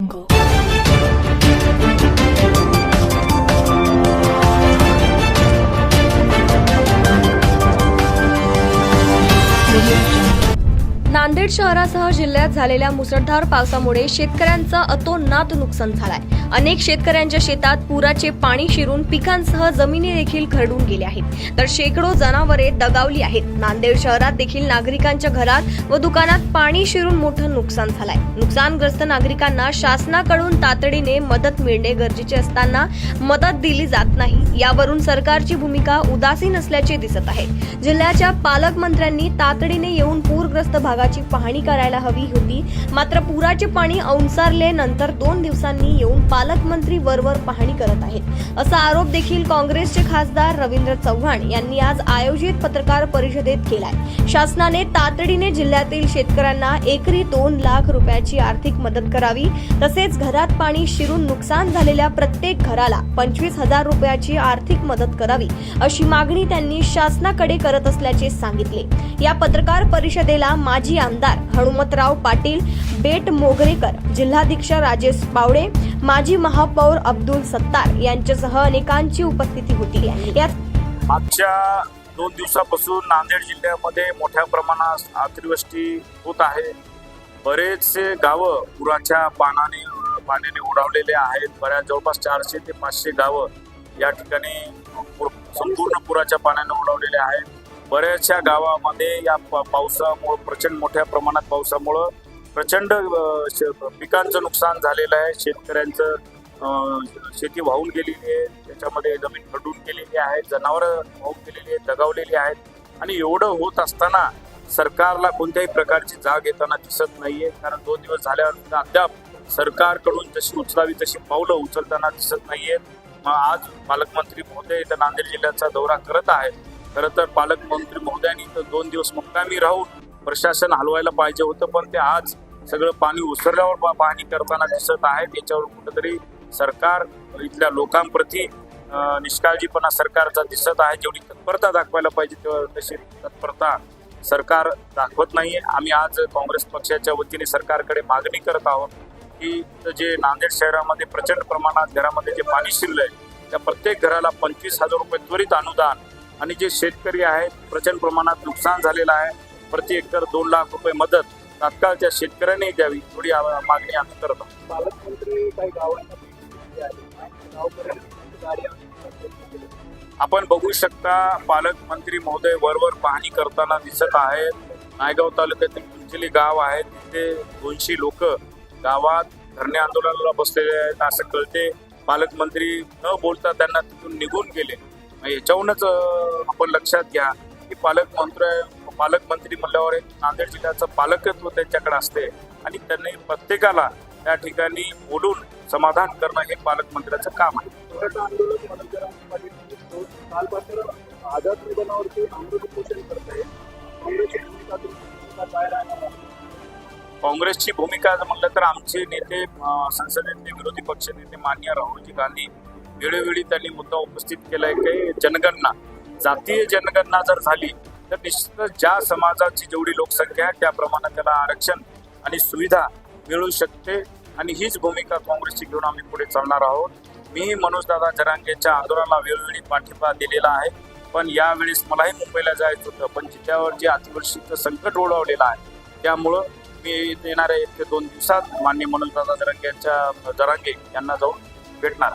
jungle. Nanded शहरासह जिल्ह्यात झालेल्या मुसळधार पावसामुळे शेतकऱ्यांचं अतोनात नुकसान झालंय. अनेक शेतकऱ्यांच्या शेतात पुराचे पाणी शिरून पिकांसह जमिनी देखील खरडून गेल्या आहेत. तर शेकडो जनावरे दगावली आहेत. नांदेड शहरात देखील नागरिकांच्या घरात व दुकानात पाणी शिरून मोठं नुकसान झालंय. नुकसानग्रस्त नागरिकांना शासनाकडून तातडीने मदत मिळणे गरजेचे असताना मदत दिली जात नाही. यावरून सरकारची भूमिका उदासीन असल्याचे दिसत आहे. जिल्ह्याच्या पालकमंत्र्यांनी तातडीने येऊन पूरग्रस्त भागाची पाहणी करायला हवी होती. मात्र पुराचे पाणी औंसारले नंतर दोन दिवसांनी येऊन पालकमंत्री वरवर पाहणी करत आहेत. असा आरोप देखील काँग्रेसचे खासदार रवींद्र चव्हाण यांनी आज आयोजित पत्रकार परिषदेत केलाय. शासनाने तातडीने जिल्ह्यातील शेतकऱ्यांना एकरी दोन लाख रुपयाची आर्थिक मदत करावी. तसेच घरात पाणी शिरून नुकसान झालेल्या प्रत्येक घराला पंचवीस हजार रुपयाची आर्थिक मदत करावी अशी मागणी त्यांनी शासनाकडे करत असल्याचे सांगितले. या पत्रकार परिषदेला माजी आमदार हनुमतराव पाटील बेट मोगरेकर जिल्हाधीश राजेश पावडे माजी महापौर अब्दुल सत्तार यांच्यासह अनेकांची उपस्थिती होती. यात मागच्या दोन दिवसापासून नांदेड जिल्ह्यामध्ये मोठ्या प्रमाणात अतिवृष्टी होत आहे. बरेचसे गावं पुराच्या पानाने पाण्याने उडावलेले आहेत. बऱ्याच जवळपास चारशे ते पाचशे गावं या ठिकाणी संपूर्ण पुराच्या पाण्याने उडवलेले आहेत. बऱ्याचशा गावामध्ये या पा- पावसामुळं प्रचंड मोठ्या प्रमाणात पावसामुळं प्रचंड पिकांचं नुकसान झालेलं आहे. शेतकऱ्यांचं शेती वाहून गेलेली आहे. त्याच्यामध्ये जमीन खडून गेलेली आहे जनावरं वाहून गेलेली आहेत दगावलेली आहेत. आणि एवढं होत असताना सरकारला कोणत्याही प्रकारची जाग येताना दिसत नाहीये. कारण दोन दिवस झाल्यानंतर अद्याप सरकारकडून जशी उचलावी तशी पावलं उचलताना दिसत नाहीयेत मग आज पालकमंत्री महोदय इथं नांदेड जिल्ह्याचा दौरा करत आहेत. खरं तर पालकमंत्री महोदयांनी इथं दोन दिवस मुक्कामी राहून प्रशासन हलवायला पाहिजे होतं पण ते आज सगळं पाणी उसरल्यावर पाहणी करताना दिसत आहेत. याच्यावर कुठंतरी सरकार इथल्या लोकांप्रती निष्काळजीपणा सरकारचा दिसत आहे. जेवढी तत्परता दाखवायला पाहिजे तेव्हा तशी तत्परता सरकार दाखवत नाहीये. आम्ही आज काँग्रेस पक्षाच्या वतीने सरकारकडे मागणी करत आहोत की इथं जे नांदेड शहरामध्ये प्रचंड प्रमाणात घरामध्ये जे पाणी शिरलंय त्या प्रत्येक घराला पंचवीस हजार रुपये त्वरित अनुदान आणि जे शेतकरी आहेत प्रचंड प्रमाणात नुकसान झालेलं आहे. प्रति एकर दोन लाख रुपये मदत तात्काळ त्या शेतकऱ्यांनी द्यावी थोडी मागणी आम्ही करत आहोत. पालकमंत्री काही गावांना आपण बघू शकता पालकमंत्री महोदय वरवर पाहणी करताना दिसत आहेत. नायगाव तालुक्यातील कुंचली गाव आहे तिथे दोनशे लोक गावात धरणे आंदोलनाला बसलेले आहेत असं कळते. पालकमंत्री न बोलता त्यांना तिथून निघून गेले. याच्याहूनच अं, आपण लक्षात घ्या की पालकमंत्री पालकमंत्री म्हणल्यावर एक नांदेड जिल्ह्याचं पालकत्व त्यांच्याकडे असते आणि त्यांनी प्रत्येकाला त्या ठिकाणी बोलून समाधान करणं हे पालकमंत्र्याचं काम आहे. काँग्रेसची भूमिका म्हणलं तर आमचे नेते संसदेतले विरोधी पक्ष नेते मान्य राहुलजी गांधी वेळोवेळी त्यांनी मुद्दा उपस्थित केलाय की जनगणना जातीय जनगणना जर झाली तर निश्चितच ज्या समाजाची जेवढी लोकसंख्या आहे त्याप्रमाणे त्याला आरक्षण आणि सुविधा मिळू शकते आणि हीच भूमिका काँग्रेसची घेऊन आम्ही पुढे चालणार आहोत. मी मनोजदादा जरांगेच्या आंदोलनाला वेळोवेळी पाठिंबा दिलेला आहे. पण यावेळेस मलाही मुंबईला जायचं होतं. पण जिल्ह्यावर जे अतिवृष्टीचं संकट ओढवलेलं आहे त्यामुळं मी येणाऱ्या एक ते दोन दिवसात मान्य मनोजदादा जरांगे यांच्या जरांगे यांना जाऊन भेटणार